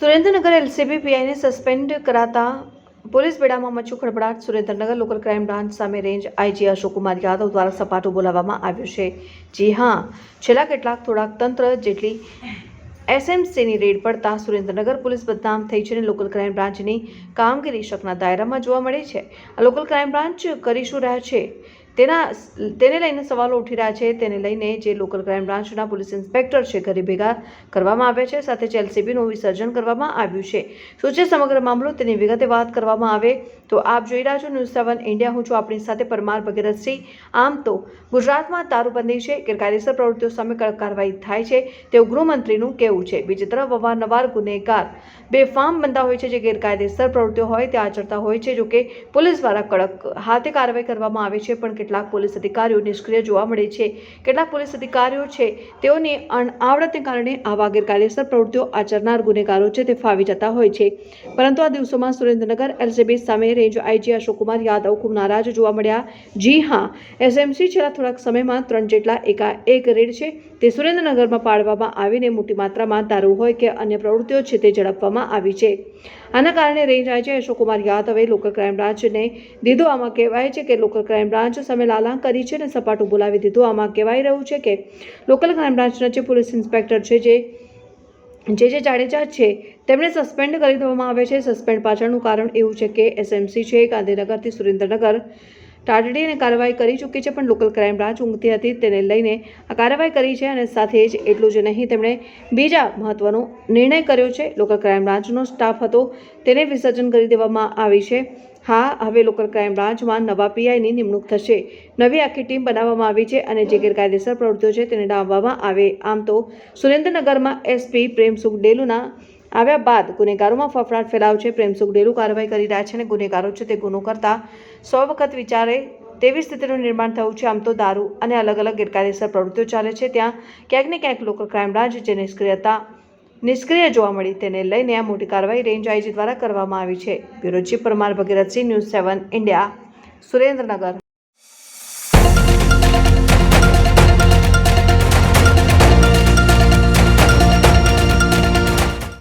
Surendranagar LCB પીઆઈને suspend કરાતા police બેડામાં મચ્યું ખળભળાટ સુરેન્દ્રનગર લોકલ ક્રાઇમ બ્રાન્ચ સામે રેન્જ આઈજી અશોક કુમાર યાદવ દ્વારા સપાટું બોલાવવામાં આવ્યું છે. જી હા, છેલ્લા કેટલાક થોડાક તંત્ર જેટલી એસએમસીની રેડ પડતા સુરેન્દ્રનગર પોલીસ બદનામ થઈ છે અને લોકલ ક્રાઇમ બ્રાન્ચની કામગીરી શકના દાયરામાં જોવા મળે છે. આ લોકલ ક્રાઇમ બ્રાન્ચ કરી શું રહ્યા છે? તેના તેને લઈને સવાલો ઉઠી રહ્યા છે. તેને લઈને જે લોકલ ક્રાઇમ બ્રાન્ચના પોલીસ ઇન્સ્પેક્ટર છે, ઘરે ભેગા કરવામાં આવ્યા છે. સાથે જ વિસર્જન કરવામાં આવ્યું છે. શું છે સમગ્ર મામલો? તેની વિગતે વાત કરવામાં આવે તો આપ જોઈ રહ્યા છો ન્યૂઝ સેવન ઇન્ડિયા. હું છું આપણી સાથે પરમાર ભગીરથસિંહ. આમ તો ગુજરાતમાં દારૂબંધી છે. ગેરકાયદેસર પ્રવૃત્તિઓ સામે કડક કાર્યવાહી થાય છે. તેવું ગૃહમંત્રીનું કહેવું છે. બીજી તરફ અવારનવાર ગુનેગાર બેફામ બનતા હોય છે જે ગેરકાયદેસર પ્રવૃત્તિઓ હોય તે આચરતા હોય છે, જોકે પોલીસ દ્વારા કડક હાથે કાર્યવાહી કરવામાં આવે છે. પણ કેટલાક પોલીસ અધિકારીઓ નિષ્ક્રિય જોવા મળે છે. કેટલાક પોલીસ અધિકારીઓ છે, તેઓની અણઆવડતને કારણે આવા ગેરકાયદેસર પ્રવૃત્તિઓ આચરનાર ગુનેગારો છે તે ફાવી જતા હોય છે. પરંતુ આ દિવસોમાં સુરેન્દ્રનગર એલસીબી સામે રેન્જ આઈજી અશોકકુમાર યાદવ ખૂબ નારાજ જોવા મળ્યા. જી હા, એસએમસી છેલ્લા થોડાક સમયમાં ત્રણ જેટલા એકાએક રેડ છે તે સુરેન્દ્રનગરમાં પાડવામાં આવીને મોટી માત્રામાં દારૂ હોય કે અન્ય પ્રવૃત્તિઓ છે તે ઝડપવામાં આવી છે. આના કારણે રેન્જ આઈજી અશોકકુમાર યાદવે લોકલ ક્રાઇમ બ્રાન્ચને દીધો. આમાં કહેવાય છે કે લોકલ ક્રાઇમ બ્રાન્ચ સામે લાલાં કરી છે અને સપાટું બોલાવી દીધું. આમાં કહેવાય રહ્યું છે કે લોકલ ક્રાઇમ બ્રાન્ચના જે પોલીસ ઇન્સ્પેક્ટર છે, જે જે જે જાડેજા છે, તેમને સસ્પેન્ડ કરી દેવામાં આવે છે. સસ્પેન્ડ પાછળનું કારણ એવું છે કે એસએમસી છે, ગાંધીનગરથી સુરેન્દ્રનગર. તાતડીને કાર્યવાહી કરી ચૂકી છે, પણ લોકલ ક્રાઇમ બ્રાન્ચ ઊંઘતી હતી તેને લઈને આ કાર્યવાહી કરી છે અને સાથે જ એટલું જ નહીં, તેમણે બીજા મહત્વનો નિર્ણય કર્યો છે. લોકલ ક્રાઇમ બ્રાન્ચનો સ્ટાફ હતો તેને વિસર્જન કરી દેવામાં આવી છે. હા, હવે લોકલ ક્રાઇમ બ્રાન્ચમાં નવા પીઆઈની નિમણૂક થશે. નવી આખી ટીમ બનાવવામાં આવી છે અને જે ગેરકાયદેસર પ્રવૃત્તિઓ છે તેને ડામવામાં આવે. આમ તો સુરેન્દ્રનગરમાં એસપી પ્રેમસુખ ડેલુના આવ્યા બાદ ગુનેગારોમાં ફફડાટ ફેલાવ છે. પ્રેમસુખ ડેરુ કાર્યવાહી કરી રહ્યા છે અને ગુનેગારો છે તે ગુનો કરતા સો વખત વિચારે તેવી સ્થિતિનું નિર્માણ થયું છે. આમ તો દારૂ અને અલગ અલગ ગેરકાયદેસર પ્રવૃત્તિઓ ચાલે છે. ત્યાં ક્યાંક ને ક્યાંક લોકલ ક્રાઇમ બ્રાન્ચ જે નિષ્ક્રિયતા, નિષ્ક્રિય જોવા મળી તેને લઈને આ મોટી કાર્યવાહી રેન્જ આઈજી દ્વારા કરવામાં આવી છે. Bureau chief Parmar Bhagirathsinh, news seven India, Surendranagar.